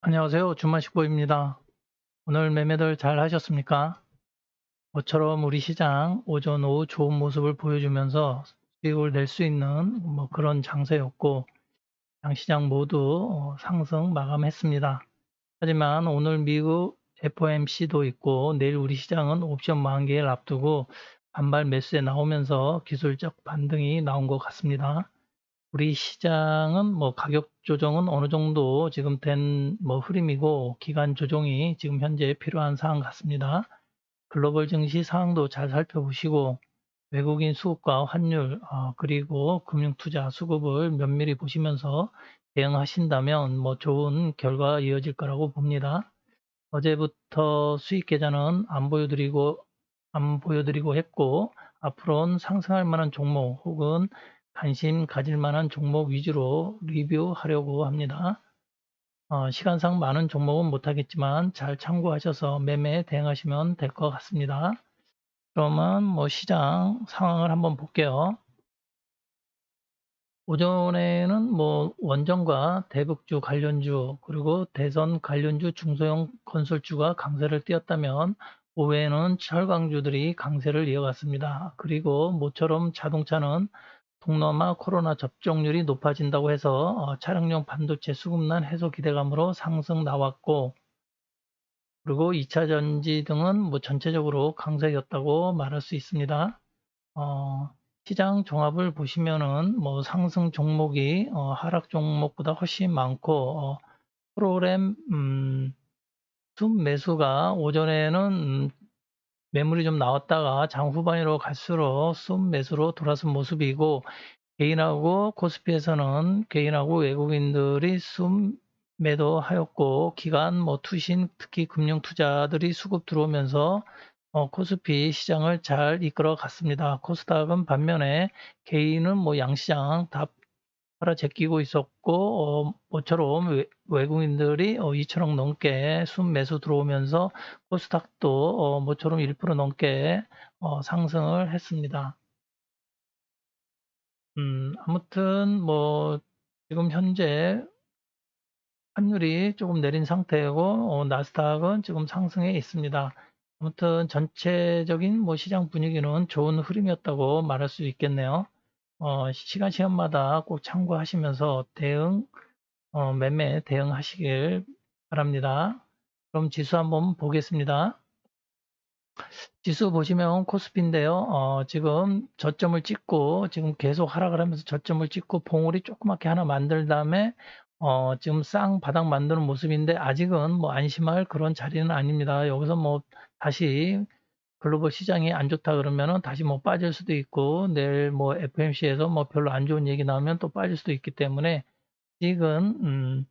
안녕하세요. 주만식보입니다. 오늘 매매들 잘 하셨습니까? 모처럼 우리 시장 오전 오후 좋은 모습을 보여주면서 수익을 낼 수 있는 뭐 그런 장세였고 양시장 모두 어, 상승 마감했습니다. 하지만 오늘 미국 FOMC도 있고 내일 우리 시장은 옵션 만기를 앞두고 반발 매수에 나오면서 기술적 반등이 나온 것 같습니다. 우리 시장은 뭐 가격 조정은 어느 정도 지금 된 뭐 흐름이고 기간 조정이 지금 현재 필요한 사항 같습니다. 글로벌 증시 상황도 잘 살펴보시고 외국인 수급과 환율 어, 그리고 금융 투자 수급을 면밀히 보시면서 대응하신다면 뭐 좋은 결과가 이어질 거라고 봅니다. 어제부터 수익 계좌는 안 보여드리고 안 보여드리고 했고 앞으로는 상승할 만한 종목 혹은 관심 가질 만한 종목 위주로 리뷰하려고 합니다. 어, 시간상 많은 종목은 못하겠지만 잘 참고하셔서 매매 대응하시면 될 것 같습니다. 그러면 뭐 시장 상황을 한번 볼게요. 오전에는 뭐 원전과 대북주 관련주 그리고 대선 관련주 중소형 건설주가 강세를 띄었다면 오후에는 철강주들이 강세를 이어갔습니다. 그리고 모처럼 자동차는 동남아 코로나 접종률이 높아진다고 해서 어, 차량용 반도체 수급난 해소 기대감으로 상승 나왔고 그리고 2차 전지 등은 뭐 전체적으로 강세였다고 말할 수 있습니다. 어, 시장 종합을 보시면은 뭐 상승 종목이 어, 하락 종목보다 훨씬 많고 어, 프로그램 음, 순 매수가 오전에는 음, 매물이 좀 나왔다가 장 후반으로 갈수록 순 매수로 돌아선 모습이고 개인하고 코스피에서는 개인하고 외국인들이 순 매도하였고 기관 뭐 투신 특히 금융 투자들이 수급 들어오면서 어, 코스피 시장을 잘 이끌어 갔습니다. 코스닥은 반면에 개인은 뭐 양시장 다 팔아 제끼고 있었고 어, 모처럼 외, 국인들이 어, 2천억 넘게 순 매수 들어오면서 코스닥도 어, 모처럼 1% 넘게 어, 상승을 했습니다. 음, 아무튼 뭐 지금 현재 환율이 조금 내린 상태고 어, 나스닥은 지금 상승해 있습니다. 아무튼 전체적인 뭐 시장 분위기는 좋은 흐름이었다고 말할 수 있겠네요. 어, 시간 시간마다 꼭 참고하시면서 대응, 어, 매매 대응하시길 바랍니다. 그럼 지수 한번 보겠습니다. 지수 보시면 코스피인데요. 어, 지금 저점을 찍고 지금 계속 하락을 하면서 저점을 찍고 봉우리 조그맣게 하나 만들 다음에 어, 지금 쌍 바닥 만드는 모습인데 아직은 뭐 안심할 그런 자리는 아닙니다. 여기서 뭐 다시 글로벌 시장이 안 좋다 그러면은 다시 뭐 빠질 수도 있고 내일 뭐 FMC에서 뭐 별로 안 좋은 얘기 나오면 또 빠질 수도 있기 때문에 지금 음,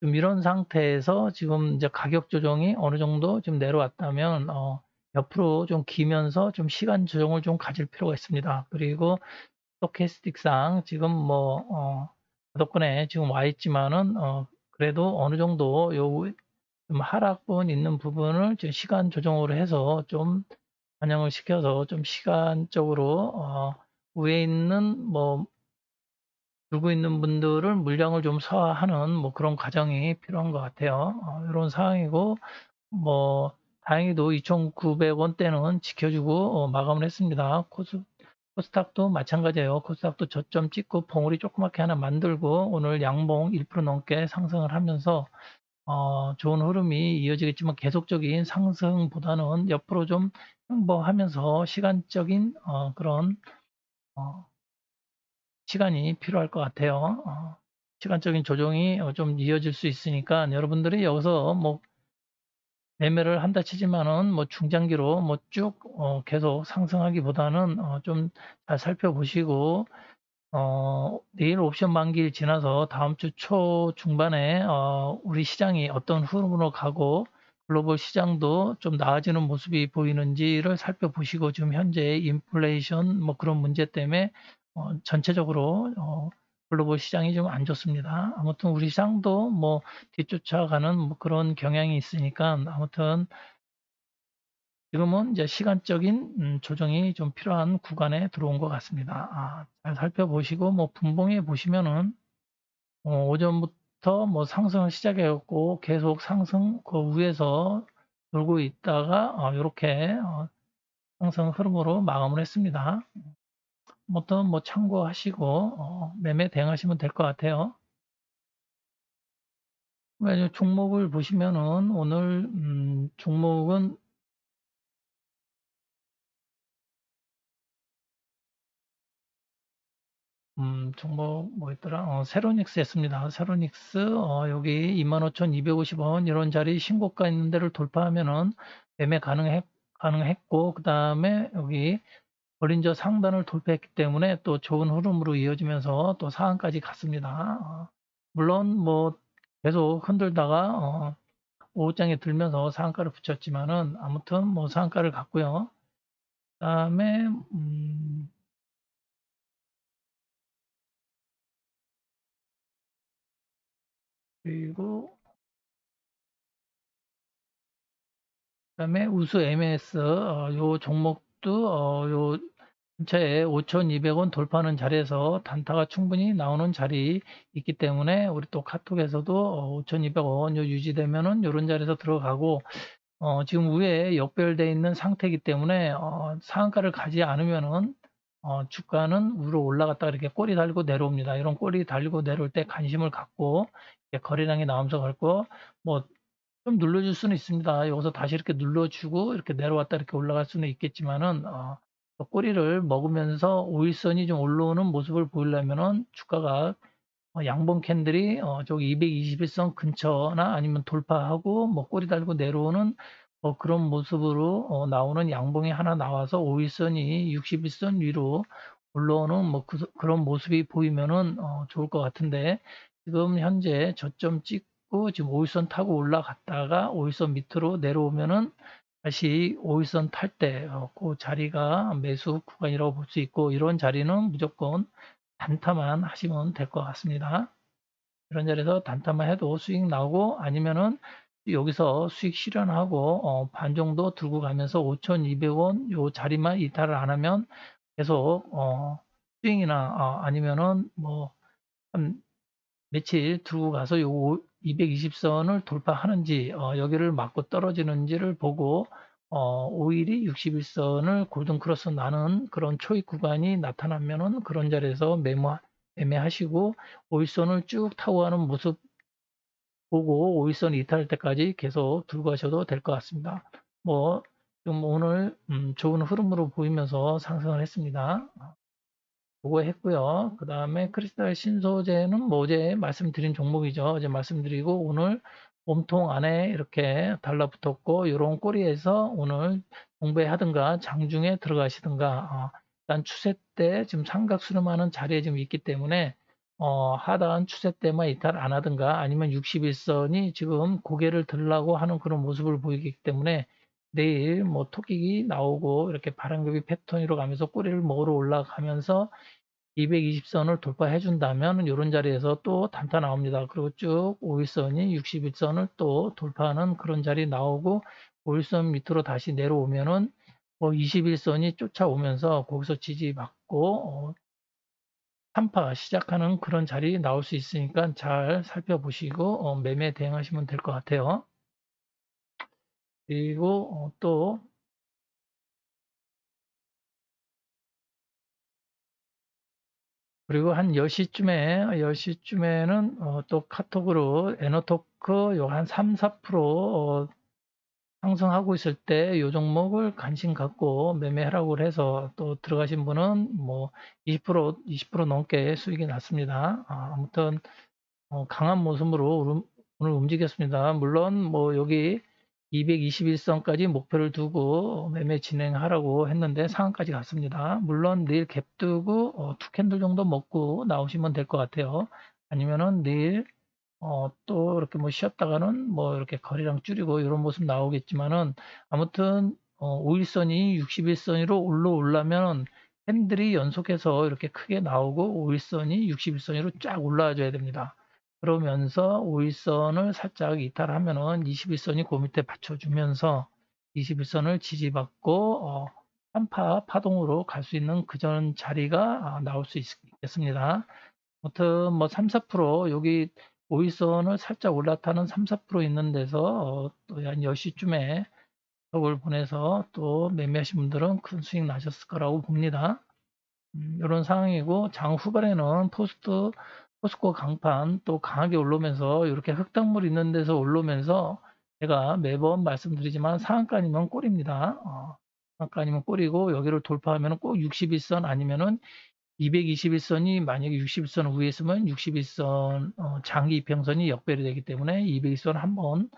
좀 이런 상태에서 지금 이제 가격 조정이 어느 정도 좀 내려왔다면 어, 옆으로 좀 기면서 좀 시간 조정을 좀 가질 필요가 있습니다. 그리고 스토캐스틱상 지금 뭐 어, 바닥권에 지금 와 있지만은 어, 그래도 어느 정도 요 하락분 있는 부분을 지금 시간 조정으로 해서 좀 반영을 시켜서 좀 시간적으로 어, 위에 있는 뭐 들고 있는 분들을 물량을 좀 소화하는 뭐 그런 과정이 필요한 것 같아요. 어, 이런 상황이고 뭐 다행히도 2,900원대는 지켜주고 어, 마감을 했습니다. 코스, 코스닥도 마찬가지예요. 코스닥도 저점 찍고 봉우리 조그맣게 하나 만들고 오늘 양봉 1% 넘게 상승을 하면서 어, 좋은 흐름이 이어지겠지만 계속적인 상승보다는 옆으로 좀 행보하면서 시간적인 어, 그런 어, 시간이 필요할 것 같아요. 어, 시간적인 조정이 어, 좀 이어질 수 있으니까 여러분들이 여기서 뭐 매매를 한다 치지만은 뭐 중장기로 뭐 쭉 어, 계속 상승하기보다는 어, 좀 잘 살펴보시고 어, 내일 옵션 만기일 지나서 다음 주 초 중반에 어, 우리 시장이 어떤 흐름으로 가고 글로벌 시장도 좀 나아지는 모습이 보이는지를 살펴보시고 지금 현재 인플레이션 뭐 그런 문제 때문에 어, 전체적으로 어, 글로벌 시장이 좀 안 좋습니다. 아무튼 우리 시장도 뭐 뒤쫓아가는 뭐 그런 경향이 있으니까 아무튼 지금은 이제 시간적인 음, 조정이 좀 필요한 구간에 들어온 것 같습니다. 아, 잘 살펴보시고 뭐 분봉에 보시면은 어, 오전부터 전부터 뭐 상승을 시작해갖고 계속 상승 그 위에서 돌고 있다가 어, 이렇게 어, 상승 흐름으로 마감을 했습니다. 뭐또 뭐 참고하시고 어, 매매 대응하시면 될 것 같아요. 왜냐 종목을 보시면은 오늘 음, 종목은 음, 종목 뭐 있더라? 어, 세로닉스 했습니다. 세로닉스 어, 여기 25,250원 이런 자리 신고가 있는 데를 돌파하면은 매매 가능했, 가능했고 그 다음에 여기 버린저 상단을 돌파했기 때문에 또 좋은 흐름으로 이어지면서 또 상한까지 갔습니다. 어, 물론 뭐 계속 흔들다가 어, 오후장에 들면서 상한가를 붙였지만은 아무튼 뭐 상한가를 갔고요. 그 다음에 음, 그리고 그다음에 우수 MS 어, 요 종목도 어, 요 근처에 5,200원 돌파하는 자리에서 단타가 충분히 나오는 자리 있기 때문에 우리 또 카톡에서도 어, 5,200원 요 유지되면은 요런 자리에서 들어가고 어, 지금 위에 역별돼 있는 상태이기 때문에 어, 상한가를 가지 않으면은 어, 주가는 위로 올라갔다 이렇게 꼬리 달고 내려옵니다. 이런 꼬리 달고 내려올 때 관심을 갖고 거래량이 나오면서 갈고 뭐 좀 눌러줄 수는 있습니다. 여기서 다시 이렇게 눌러주고 이렇게 내려왔다 이렇게 올라갈 수는 있겠지만은 어, 꼬리를 먹으면서 오일선이 좀 올라오는 모습을 보이려면은 주가가 어, 양봉 캔들이 어, 저기 221선 근처나 아니면 돌파하고 뭐 꼬리 달고 내려오는 어, 그런 모습으로 어, 나오는 양봉이 하나 나와서 오일선이 61선 위로 올라오는 뭐 그, 런 모습이 보이면은 어, 좋을 것 같은데 지금 현재 저점 찍고 지금 5일선 타고 올라갔다가 5일선 밑으로 내려오면은 다시 5일선 탈 때, 어, 그 자리가 매수 구간이라고 볼 수 있고, 이런 자리는 무조건 단타만 하시면 될 것 같습니다. 이런 자리에서 단타만 해도 수익 나오고, 아니면은 여기서 수익 실현하고, 어, 반 정도 들고 가면서 5,200원 요 자리만 이탈을 안 하면 계속, 어, 수익이나, 어, 아니면은 뭐, 한 며칠 두고 가서 요 220선을 돌파하는지 어, 여기를 맞고 떨어지는지를 보고 어, 5일이 61선을 골든 크로스 나는 그런 초입 구간이 나타나면은 그런 자리에서 매매, 매매하시고 5일선을 쭉 타고 가는 모습 보고 5일선 이탈할 때까지 계속 들고 가셔도 될 것 같습니다. 뭐, 좀 오늘 음, 좋은 흐름으로 보이면서 상승을 했습니다. 그거 했고요. 그 다음에 크리스탈 신소재는 뭐 어제 말씀드린 종목이죠. 어제 말씀드리고 오늘 몸통 안에 이렇게 달라붙었고 이런 꼬리에서 오늘 공부하든가 장중에 들어가시든가 어, 일단 추세 때 지금 삼각 수렴하는 자리에 지금 있기 때문에 어, 하단 추세 때만 이탈 안 하든가 아니면 61선이 지금 고개를 들라고 하는 그런 모습을 보이기 때문에 내일 뭐 토끼기 나오고 이렇게 바람개비 패턴으로 가면서 꼬리를 먹으러 올라가면서 220선을 돌파해 준다면 이런 자리에서 또 단타 나옵니다. 그리고 쭉 5일선이 61선을 또 돌파하는 그런 자리 나오고 5일선 밑으로 다시 내려오면은 뭐 21선이 쫓아오면서 거기서 지지받고 어, 한파 시작하는 그런 자리 나올 수 있으니까 잘 살펴보시고 어, 매매 대응하시면 될 것 같아요. 그리고 어, 또 그리고 한 10시쯤에 10시쯤에는 어, 또 카톡으로 에너토크 요 한 3, 4% 어, 상승하고 있을 때 요 종목을 관심 갖고 매매하라고 해서 또 들어가신 분은 뭐 20% 20% 넘게 수익이 났습니다. 아, 무튼 어, 강한 모습으로 오늘 움직였습니다. 물론 뭐 여기 221선까지 목표를 두고 매매 진행하라고 했는데 상한까지 갔습니다. 물론 내일 갭 두고 어, 두 캔들 정도 먹고 나오시면 될 것 같아요. 아니면은 내일 어, 또 이렇게 뭐 쉬었다가는 뭐 이렇게 거리랑 줄이고 이런 모습 나오겠지만은 아무튼 어, 5일선이 61선으로 올라 올라면 캔들이 연속해서 이렇게 크게 나오고 5일선이 61선으로 쫙 올라와줘야 됩니다. 그러면서 5일선을 살짝 이탈하면은 21선이 그 밑에 받쳐주면서 21선을 지지받고 어, 한파 파동으로 갈 수 있는 그전 자리가 아, 나올 수 있, 겠습니다 아무튼 뭐 3, 4% 여기 5일선을 살짝 올라타는 3, 4% 있는 데서 어, 또한 10시쯤에 턱을 보내서 또 매매하신 분들은 큰 수익 나셨을 거라고 봅니다. 음, 이런 상황이고 장 후반에는 포스트 포스코 강판 또 강하게 올라오면서 이렇게 흙탕물 있는 데서 올라오면서 제가 매번 말씀드리지만 상한가니면 꼴입니다. 어, 상한가니면 꼴이고 여기를 돌파하면 꼭 61선 아니면은 221선이 만약에 61선 위에 있으면 61선 어, 장기 이평선이 역별이 되기 때문에 221선 한번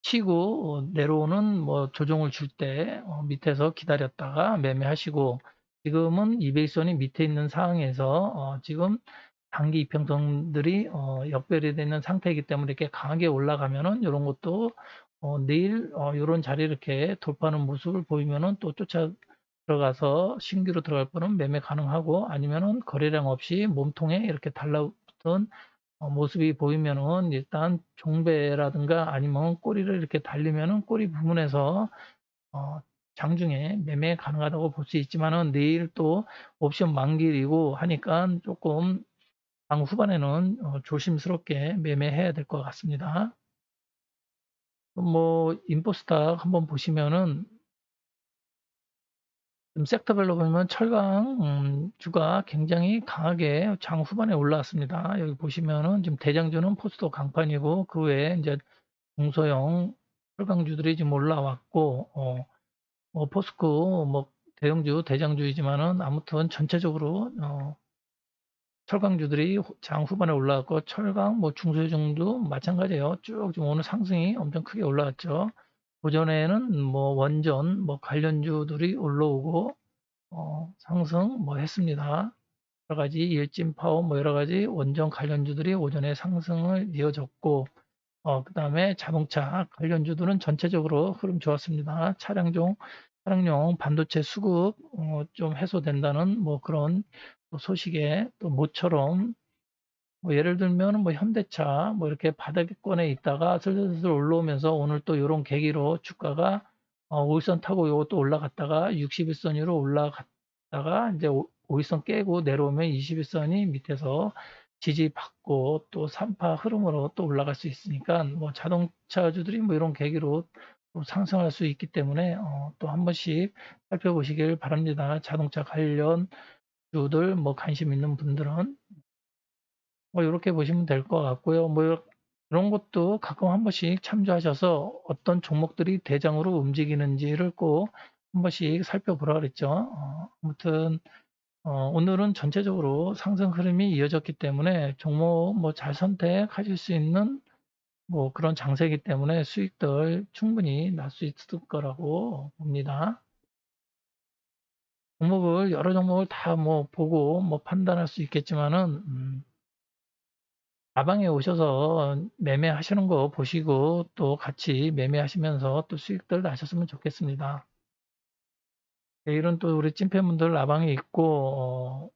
치고 어, 내려오는 뭐 조정을 줄때 어, 밑에서 기다렸다가 매매하시고 지금은 200선이 밑에 있는 상황에서 어, 지금 단기 이평선들이 어, 역별이 되는 상태이기 때문에 이렇게 강하게 올라가면은 이런 것도 어, 내일 어, 이런 자리 이렇게 돌파하는 모습을 보이면은 또 쫓아 들어가서 신규로 들어갈 분은 매매 가능하고 아니면은 거래량 없이 몸통에 이렇게 달라붙은 어, 모습이 보이면은 일단 종배라든가 아니면 꼬리를 이렇게 달리면은 꼬리 부분에서 어, 장중에 매매 가능하다고 볼 수 있지만은 내일 또 옵션 만기이고 하니까 조금 방 후반에는 어, 조심스럽게 매매해야 될 것 같습니다. 뭐 인포스탁 한번 보시면은 좀 섹터별로 보면 철강 음, 주가 굉장히 강하게 장 후반에 올라왔습니다. 여기 보시면은 지금 대장주는 포스도 강판이고 그 외에 이제 중소형 철강주들이 지금 올라왔고 어, 뭐 포스코 뭐 대형주 대장주이지만은 아무튼 전체적으로 어, 철강주들이 장 후반에 올라왔고 철강 뭐 중소형도 마찬가지예요. 쭉 지금 오늘 상승이 엄청 크게 올라왔죠. 오전에는 뭐 원전 뭐 관련주들이 올라오고 어, 상승 뭐 했습니다. 여러 가지 일진 파워 뭐 여러 가지 원전 관련주들이 오전에 상승을 이어졌고 어, 그 다음에 자동차 관련주들은 전체적으로 흐름 좋았습니다. 차량용 차량용 반도체 수급 어, 좀 해소된다는 뭐 그런 소식에 또 모처럼 뭐 예를 들면 뭐 현대차 뭐 이렇게 바닥권에 있다가 슬슬슬 올라오면서 오늘 또 이런 계기로 주가가 어, 5일선 타고 이것도 올라갔다가 61선 위로 올라갔다가 이제 5일선 깨고 내려오면 21선이 밑에서 지지받고 또 3파 흐름으로 또 올라갈 수 있으니까 뭐 자동차주들이 뭐 이런 계기로 또 상승할 수 있기 때문에 어, 또 한 번씩 살펴보시길 바랍니다. 자동차 관련 주들 뭐 관심 있는 분들은 뭐 이렇게 보시면 될 것 같고요. 뭐 이런 것도 가끔 한 번씩 참조하셔서 어떤 종목들이 대장으로 움직이는지를 꼭 한 번씩 살펴보라 그랬죠. 어, 아무튼 어, 오늘은 전체적으로 상승 흐름이 이어졌기 때문에 종목 뭐 잘 선택하실 수 있는 뭐 그런 장세이기 때문에 수익들 충분히 날 수 있을 거라고 봅니다. 종목을 여러 종목을 다 뭐 보고 뭐 판단할 수 있겠지만은 음, 가방에 오셔서 매매하시는 거 보시고 또 같이 매매하시면서 또 수익들 나셨으면 좋겠습니다. 내일은 또 우리 찐팬분들 라방에 있고 어,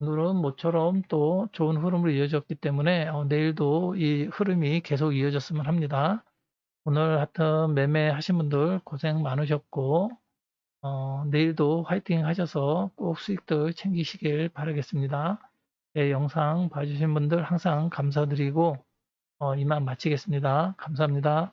오늘은 모처럼 또 좋은 흐름으로 이어졌기 때문에 어, 내일도 이 흐름이 계속 이어졌으면 합니다. 오늘 하여튼 매매하신 분들 고생 많으셨고 어, 내일도 화이팅 하셔서 꼭 수익들 챙기시길 바라겠습니다. 네, 영상 봐주신 분들 항상 감사드리고 어, 이만 마치겠습니다. 감사합니다.